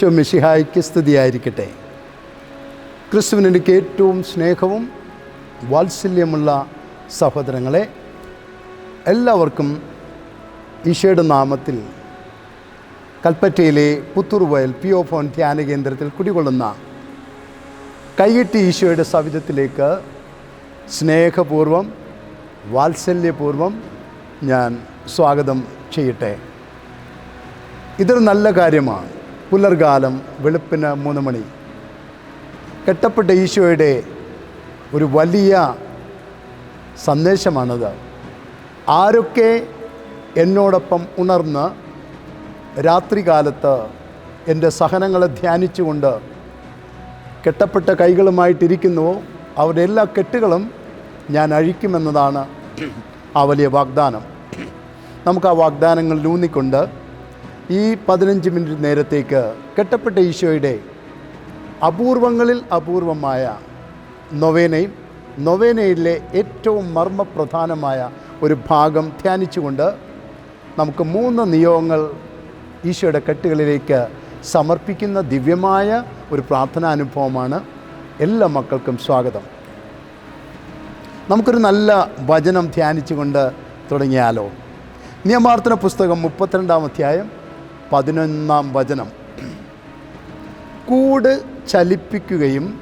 ഈശോ മിഷിഹായ്ക്ക് സ്തുതിയായിരിക്കട്ടെ. ക്രിസ്തുവിന് എനിക്ക് ഏറ്റവും സ്നേഹവും വാത്സല്യമുള്ള സഹോദരങ്ങളെ എല്ലാവർക്കും ഈശോയുടെ നാമത്തിൽ കൽപ്പറ്റയിലെ പുത്തൂർ വയൽ പി ഒ ഫോൺ ധ്യാന കേന്ദ്രത്തിൽ കുടികൊള്ളുന്ന കൈയിട്ട് ഈശോയുടെ സവിധത്തിലേക്ക് സ്നേഹപൂർവം വാത്സല്യപൂർവം ഞാൻ സ്വാഗതം ചെയ്യട്ടെ. ഇതൊരു നല്ല കാര്യമാണ്. പുലർകാലം വെളുപ്പിന് മൂന്ന് മണി. കെട്ടപ്പെട്ട ഈശോയുടെ ഒരു വലിയ സന്ദേശമാണത്. ആരൊക്കെ എന്നോടൊപ്പം ഉണർന്ന് രാത്രികാലത്ത് എന്റെ സഹനങ്ങളെ ധ്യാനിച്ചുകൊണ്ട് കെട്ടപ്പെട്ട കൈകളുമായിട്ടിരിക്കുന്നുവോ അവരുടെ എല്ലാ കെട്ടുകളും ഞാൻ അഴിക്കുമെന്നതാണ് ആ വലിയ വാഗ്ദാനം. നമുക്ക് ആ വാഗ്ദാനങ്ങൾ ഊന്നിക്കൊണ്ട് ഈ പതിനഞ്ച് മിനിറ്റ് നേരത്തേക്ക് കെട്ടപ്പെട്ട ഈശോയുടെ അപൂർവങ്ങളിൽ അപൂർവമായ നൊവേനയും നൊവേനയിലെ ഏറ്റവും മർമ്മപ്രധാനമായ ഒരു ഭാഗം ധ്യാനിച്ചുകൊണ്ട് നമുക്ക് മൂന്ന് നിയോഗങ്ങൾ ഈശോയുടെ കെട്ടുകളിലേക്ക് സമർപ്പിക്കുന്ന ദിവ്യമായ ഒരു പ്രാർത്ഥനാനുഭവമാണ് എല്ലാ മക്കൾക്കും സ്വാഗതം. നമുക്കൊരു നല്ല വചനം ധ്യാനിച്ചുകൊണ്ട് തുടങ്ങിയാലോ? നിയമാർത്ഥന പുസ്തകം മുപ്പത്തിരണ്ടാം അധ്യായം പതിനൊന്നാം വചനം. കൂട് ചലിപ്പിക്കുകയും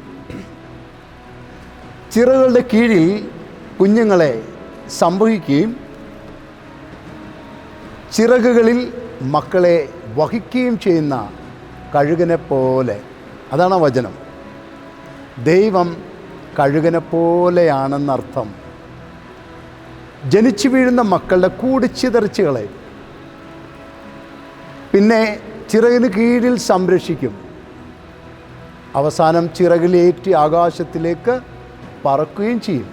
ചിറകളുടെ കീഴിൽ കുഞ്ഞുങ്ങളെ സംഭവിക്കുകയും ചിറകുകളിൽ മക്കളെ വഹിക്കുകയും ചെയ്യുന്ന കഴുകനെ പോലെ അതാണ് വചനം. ദൈവം കഴുകനെ പോലെയാണെന്നർത്ഥം ജനിച്ചു വീഴുന്ന മക്കളുടെ കൂട് ചിതറിച്ച് കളയും പിന്നെ ചിറകിന് കീഴിൽ സംരക്ഷിക്കും. അവസാനം ചിറകിലേറ്റി ആകാശത്തിലേക്ക് പറക്കുകയും ചെയ്യും.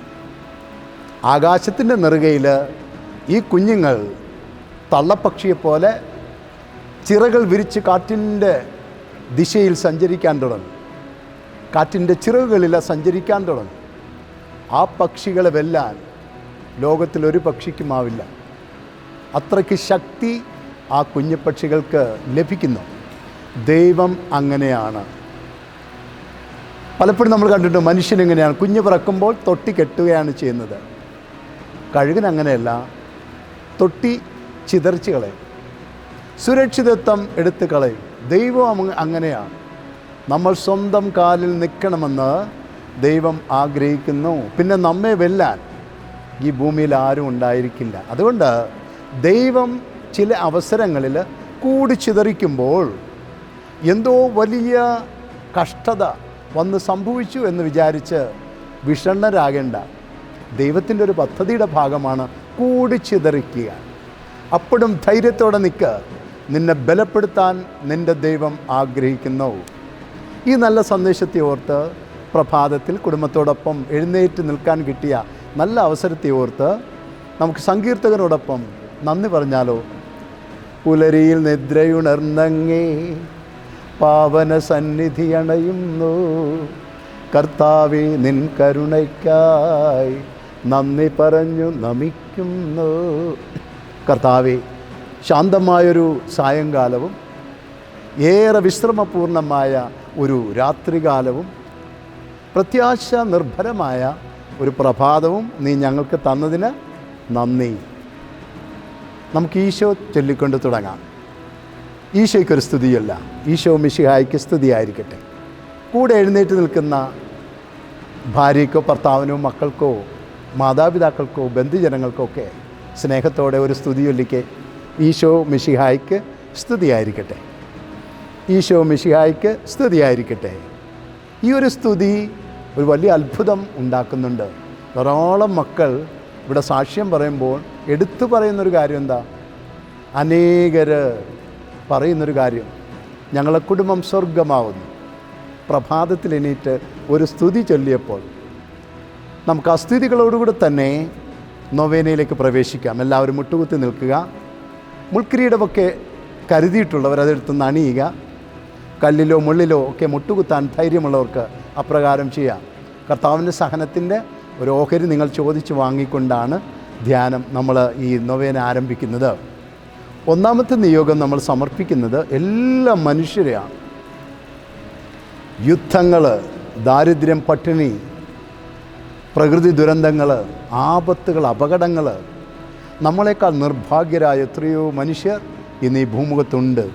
ആകാശത്തിന്റെ നെറുകയിൽ ഈ കുഞ്ഞുങ്ങൾ തള്ളപ്പക്ഷിയെപ്പോലെ ചിറകൾ വിരിച്ച് കാറ്റിന്റെ ദിശയിൽ സഞ്ചരിക്കാൻ തുടങ്ങും. കാറ്റിന്റെ ചിറകുകളിൽ സഞ്ചരിക്കാൻ തുടങ്ങും. ആ പക്ഷികളെ വെല്ലാൻ ലോകത്തിലൊരു പക്ഷിക്കുമാവില്ല അത്രയ്ക്ക് ശക്തി ആ കുഞ്ഞുപക്ഷികൾക്ക് ലഭിക്കുന്നു. ദൈവം അങ്ങനെയാണ്. പലപ്പോഴും നമ്മൾ കണ്ടിട്ട് മനുഷ്യൻ എങ്ങനെയാണ്? കുഞ്ഞ് പിറക്കുമ്പോൾ തൊട്ടി കെട്ടുകയാണ് ചെയ്യുന്നത്. കഴുകൻ അങ്ങനെയല്ല. തൊട്ടി ചിതറിച്ച് കളയും. സുരക്ഷിതത്വം എടുത്ത് കളയും. ദൈവം അങ്ങനെയാണ്. നമ്മൾ സ്വന്തം കാലിൽ നിൽക്കണമെന്ന് ദൈവം ആഗ്രഹിക്കുന്നു. പിന്നെ നമ്മെ വെല്ലാൻ ഈ ഭൂമിയിൽ ആരും ഉണ്ടായിരിക്കില്ല. അതുകൊണ്ട് ദൈവം ചില അവസരങ്ങളിൽ കൂടി ചിതറിക്കുമ്പോൾ എന്തോ വലിയ കഷ്ടത വന്ന് സംഭവിച്ചു എന്ന് വിചാരിച്ച് വിഷണ്ണരാകേണ്ട. ദൈവത്തിന്റെ ഒരു പദ്ധതിയുടെ ഭാഗമാണ് കൂടി ചിതറിക്കുക. അപ്പോഴും ധൈര്യത്തോടെ നിൽക്ക്. നിന്നെ ബലപ്പെടുത്താൻ നിന്റെ ദൈവം ആഗ്രഹിക്കുന്നു. ഈ നല്ല സന്ദേശത്തെ ഓർത്ത് പ്രഭാതത്തിൽ കുടുംബത്തോടൊപ്പം എഴുന്നേറ്റ് നിൽക്കാൻ കിട്ടിയ നല്ല അവസരത്തെ ഓർത്ത് നമുക്ക് സങ്കീർത്തകനോടൊപ്പം നന്ദി പറഞ്ഞാലോ? പുലരിയിൽ നിദ്രയുണർന്നങ്ങേ പാവന സന്നിധി അണയുന്നു. കർത്താവെ നിൻ കരുണയ്ക്കായി നന്ദി പറഞ്ഞു നമിക്കുന്നു. കർത്താവെ ശാന്തമായൊരു സായങ്കാലവും ഏറെ വിശ്രമപൂർണമായ ഒരു രാത്രികാലവും പ്രത്യാശ നിർഭരമായ ഒരു പ്രഭാതവും നീ ഞങ്ങൾക്ക് തന്നതിന് നന്ദി. നമുക്ക് ഈശോ ചൊല്ലിക്കൊണ്ട് തുടങ്ങാം. ഈശോയ്ക്കൊരു സ്തുതിയല്ല. ഈശോ മിശിഹായ്ക്ക് സ്തുതിയായിരിക്കട്ടെ. കൂടെ എഴുന്നേറ്റ് നിൽക്കുന്ന ഭാര്യയ്ക്കോ ഭർത്താവിനോ മക്കൾക്കോ മാതാപിതാക്കൾക്കോ ബന്ധുജനങ്ങൾക്കോ ഒക്കെ സ്നേഹത്തോടെ ഒരു സ്തുതി ചൊല്ലിക്കെ ഈശോ മിഷിഹായ്ക്ക് സ്തുതിയായിരിക്കട്ടെ. ഈശോ മിഷിഹായ്ക്ക് സ്തുതിയായിരിക്കട്ടെ. ഈ ഒരു സ്തുതി ഒരു വലിയ അത്ഭുതം ഉണ്ടാക്കുന്നുണ്ട്. ധാരാളം മക്കൾ ഇവിടെ സാക്ഷ്യം പറയുമ്പോൾ എടുത്തു പറയുന്നൊരു കാര്യം എന്താ? അനേകർ പറയുന്നൊരു കാര്യം. ഞങ്ങളെ കുടുംബം സ്വർഗമാവുന്നു പ്രഭാതത്തിൽ എണീറ്റ് ഒരു സ്തുതി ചൊല്ലിയപ്പോൾ നമുക്ക് ആ സ്തുതികളോടുകൂടി തന്നെ നൊവേനയിലേക്ക് പ്രവേശിക്കാം. എല്ലാവരും മുട്ടുകുത്തി നിൽക്കുക. മുൾക്കിരീടമൊക്കെ കരുതിയിട്ടുള്ളവർ അതെടുത്ത് അണിയുക. കല്ലിലോ മുള്ളിലോ ഒക്കെ മുട്ടുകുത്താൻ ധൈര്യമുള്ളവർക്ക് അപ്രകാരം ചെയ്യാം. കർത്താവിന്റെ സഹനത്തിന്റെ ഒരു ഓഹരി നിങ്ങൾ ചോദിച്ച് വാങ്ങിക്കൊണ്ടാണ് ധ്യാനം നമ്മൾ ഈ നൊവേന ആരംഭിക്കുന്നത്. ഒന്നാമത്തെ നിയോഗം നമ്മൾ സമർപ്പിക്കുന്നത് എല്ലാ മനുഷ്യരെയാണ്. യുദ്ധങ്ങൾ ദാരിദ്ര്യം പട്ടിണി പ്രകൃതി ദുരന്തങ്ങൾ ആപത്തുകൾ അപകടങ്ങൾ നമ്മളെക്കാൾ നിർഭാഗ്യരായ എത്രയോ മനുഷ്യർ ഇന്ന് ഈ ഭൂമുഖത്തുണ്ട്.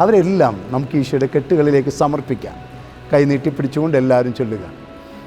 അവരെല്ലാം നമുക്ക് ഈശോയുടെ കെട്ടുകളിലേക്ക് സമർപ്പിക്കാം. കൈ നീട്ടിപ്പിടിച്ചുകൊണ്ട് എല്ലാവരും ചൊല്ലുക.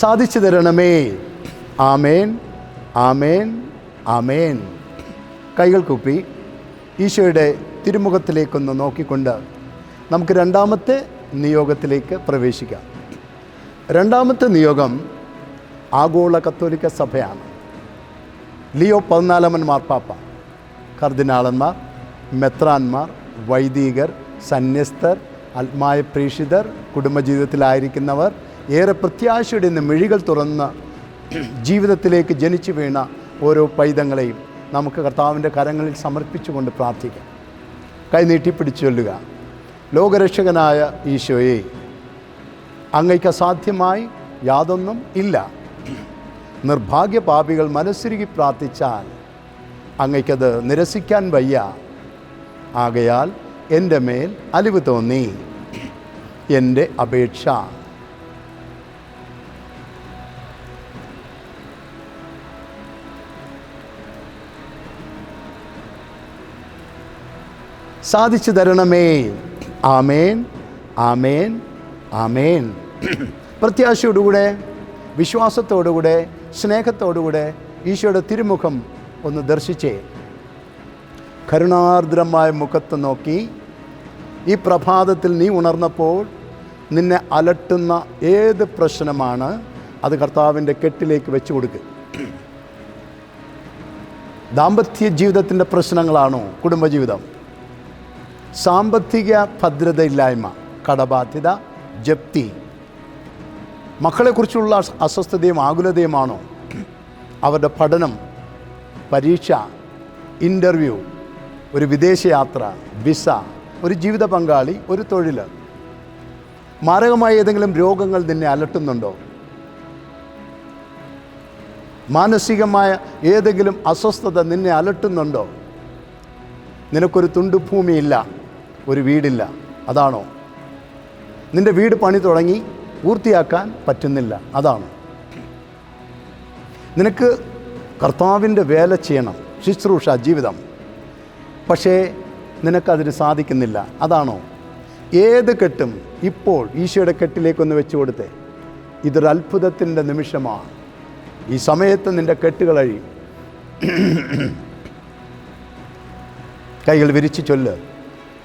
സാധിച്ചു തരണമേ. ആമേൻ ആമേൻ ആമേൻ. കൈകൾ കൂപ്പി ഈശോയുടെ തിരുമുഖത്തിലേക്കൊന്ന് നോക്കിക്കൊണ്ട് നമുക്ക് രണ്ടാമത്തെ നിയോഗത്തിലേക്ക് പ്രവേശിക്കാം. രണ്ടാമത്തെ നിയോഗം ആഗോള കത്തോലിക്ക സഭയാണ്. ലിയോ പതിനാലാമൻ മാർപ്പാപ്പ കർദിനാളന്മാർ മെത്രാന്മാർ വൈദികർ സന്യസ്തർ ആത്മായ പ്രേക്ഷിതർ കുടുംബജീവിതത്തിലായിരിക്കുന്നവർ ഏറെ പ്രത്യാശയുടെ ഇന്ന് മിഴികൾ തുറന്ന് ജീവിതത്തിലേക്ക് ജനിച്ചു വീണ ഓരോ പൈതങ്ങളെയും നമുക്ക് കർത്താവിന്റെ കരങ്ങളിൽ സമർപ്പിച്ചുകൊണ്ട് പ്രാർത്ഥിക്കാം. കൈനീട്ടി നീട്ടിപ്പിടിച്ചു ചൊല്ലുക. ലോകരക്ഷകനായ ഈശോയെ അങ്ങയ്ക്ക് അസാധ്യമായി യാതൊന്നും ഇല്ല. നിർഭാഗ്യ പാപികൾ മനസ്സിരുകി പ്രാർത്ഥിച്ചാൽ അങ്ങയ്ക്കത് നിരസിക്കാൻ വയ്യ. ആകയാൽ എന്റെ മേൽ അലിവ് തോന്നി. എന്റെ അപേക്ഷ സാധിച്ചു തരണമേ. ആമേൻ ആമേൻ ആമേൻ. പ്രത്യാശയോടുകൂടെ വിശ്വാസത്തോടുകൂടെ സ്നേഹത്തോടുകൂടെ ഈശോയുടെ തിരുമുഖം ഒന്ന് ദർശിച്ചേ. കരുണാർദ്രമായ മുഖത്ത് നോക്കി ഈ പ്രഭാതത്തിൽ നീ ഉണർന്നപ്പോൾ നിന്നെ അലട്ടുന്ന ഏത് പ്രശ്നമാണ് അത് കർത്താവിന്റെ കെട്ടിലേക്ക് വെച്ചു കൊടുക്കുക ദാമ്പത്യ ജീവിതത്തിന്റെ പ്രശ്നങ്ങളാണോ കുടുംബജീവിതം? സാമ്പത്തിക ഭദ്രതയില്ലായ്മ കടബാധ്യത ജപ്തി. മക്കളെക്കുറിച്ചുള്ള അസ്വസ്ഥതയും ആകുലതയുമാണോ? അവരുടെ പഠനം പരീക്ഷ ഇന്റർവ്യൂ ഒരു വിദേശയാത്ര വിസ ഒരു ജീവിത പങ്കാളി ഒരു തൊഴിൽ മാരകമായ ഏതെങ്കിലും രോഗങ്ങൾ നിന്നെ അലട്ടുന്നുണ്ടോ? മാനസികമായ ഏതെങ്കിലും അസ്വസ്ഥത നിന്നെ അലട്ടുന്നുണ്ടോ? നിനക്കൊരു തുണ്ടു ഭൂമിയില്ല ഒരു വീടില്ല. അതാണോ? നിന്റെ വീട് പണി തുടങ്ങി പൂർത്തിയാക്കാൻ പറ്റുന്നില്ല. അതാണോ? നിനക്ക് കർത്താവിന്റെ വേല ചെയ്യണം. ശുശ്രൂഷ ജീവിതം. പക്ഷേ നിനക്കതിന് സാധിക്കുന്നില്ല. അതാണോ? ഏത് കെട്ടും ഇപ്പോൾ ഈശോയുടെ കെട്ടിലേക്കൊന്ന് വെച്ചു കൊടുത്തേ. ഇതൊരു അത്ഭുതത്തിന്റെ നിമിഷമാണ്. ഈ സമയത്ത് നിന്റെ കെട്ടുകൾ കൈകൾ വിരിച്ചു ചൊല്ല്.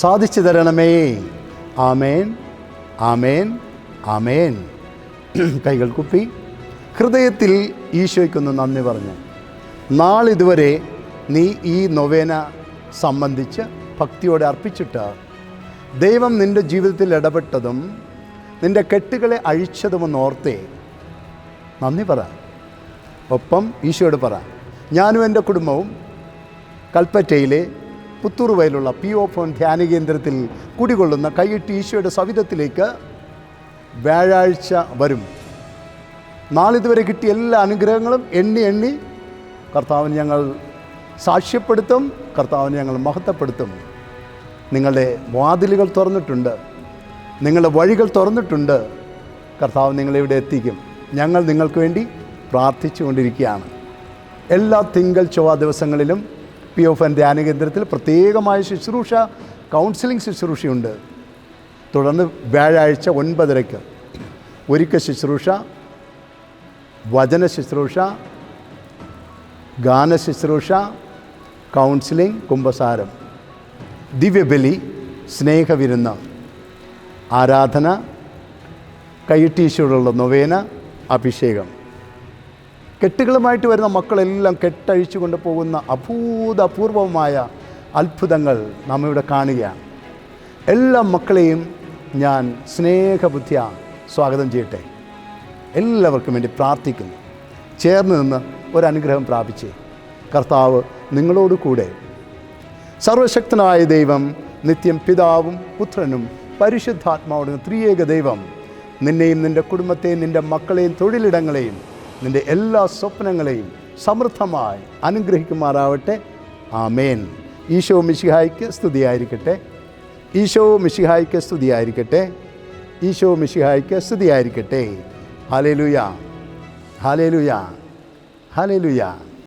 സാധിച്ചു തരണമേ. ആമേൻ. ആമേൻ. ആമേൻ. കൈകൾ കുപ്പി. ഹൃദയത്തിൽ ഈശോയ്ക്കൊന്ന് നന്ദി പറഞ്ഞു. നാളിതുവരെ നീ ഈ നൊവേന സംബന്ധിച്ച് ഭക്തിയോടെ അർപ്പിച്ചിട്ട് ദൈവം നിന്റെ ജീവിതത്തിൽ ഇടപെട്ടതും നിന്റെ കെട്ടുകളെ അഴിച്ചതുമെന്ന് ഓർത്തേ. നന്ദി പറ. ഒപ്പം ഈശോയോട് പറ. ഞാനും എന്റെ കുടുംബവും കൽപ്പറ്റയിലെ പുത്തൂർ വയലുള്ള പി ഒ ഫോൺ ധ്യാന കേന്ദ്രത്തിൽ കുടികൊള്ളുന്ന കൈയിട്ട് ഈശോയുടെ സവിധത്തിലേക്ക് വ്യാഴാഴ്ച വരും. നാളിതുവരെ കിട്ടിയ എല്ലാ അനുഗ്രഹങ്ങളും എണ്ണി എണ്ണി കർത്താവിന് ഞങ്ങൾ സാക്ഷ്യപ്പെടുത്തും കർത്താവിന് ഞങ്ങൾ മഹത്വപ്പെടുത്തും. നിങ്ങളുടെ വാതിലുകൾ തുറന്നിട്ടുണ്ട് നിങ്ങളുടെ വഴികൾ തുറന്നിട്ടുണ്ട്. കർത്താവ് നിങ്ങളെ ഇവിടെ എത്തിക്കും. ഞങ്ങൾ നിങ്ങൾക്ക് വേണ്ടി പ്രാർത്ഥിച്ചു കൊണ്ടിരിക്കുകയാണ് എല്ലാ തിങ്കൾ ചൊവ്വ ദിവസങ്ങളിലും പി എഫ് എൻ ധ്യാന കേന്ദ്രത്തിൽ പ്രത്യേകമായ ശുശ്രൂഷ കൗൺസിലിംഗ് ശുശ്രൂഷയുണ്ട്. തുടർന്ന് വ്യാഴാഴ്ച ഒൻപതരയ്ക്ക് ഒരുക്ക ശുശ്രൂഷ വചന ശുശ്രൂഷ ഗാന ശുശ്രൂഷ കൗൺസിലിംഗ് കുംഭസാരം ദിവ്യബലി സ്നേഹവിരുന്ന് ആരാധന കൈട്ടീശോടുള്ള നൊവേന അഭിഷേകം. കെട്ടുകളുമായിട്ട് വരുന്ന മക്കളെല്ലാം കെട്ടഴിച്ചു കൊണ്ട് പോകുന്ന അഭൂതപൂർവമായ അത്ഭുതങ്ങൾ നാം ഇവിടെ കാണുകയാണ്. എല്ലാ മക്കളെയും ഞാൻ സ്നേഹബുദ്ധിയ സ്വാഗതം ചെയ്യട്ടെ. എല്ലാവർക്കും വേണ്ടി പ്രാർത്ഥിക്കുന്നു. ചേർന്ന് നിന്ന് ഒരനുഗ്രഹം പ്രാപിച്ച് കർത്താവ് നിങ്ങളോട് കൂടെ സർവശക്തനായ ദൈവം നിത്യം പിതാവും പുത്രനും പരിശുദ്ധാത്മാവോടും ത്രിയേക ദൈവം നിന്നെയും നിന്റെ കുടുംബത്തെയും നിന്റെ മക്കളെയും തൊഴിലിടങ്ങളെയും നിന്റെ എല്ലാ സ്വപ്നങ്ങളെയും സമൃദ്ധമായി അനുഗ്രഹിക്കുമാറാവട്ടെ. ആമേൻ. ഈശോ മിഷിഹായിക്ക് സ്തുതിയായിരിക്കട്ടെ. ഈശോ മിഷിഹായിക്ക് സ്തുതിയായിരിക്കട്ടെ. ഈശോ മിഷിഹായിക്ക് സ്തുതിയായിരിക്കട്ടെ. ഹാലേലുയാ. ഹാലേലുയാ. ഹാലേലുയ.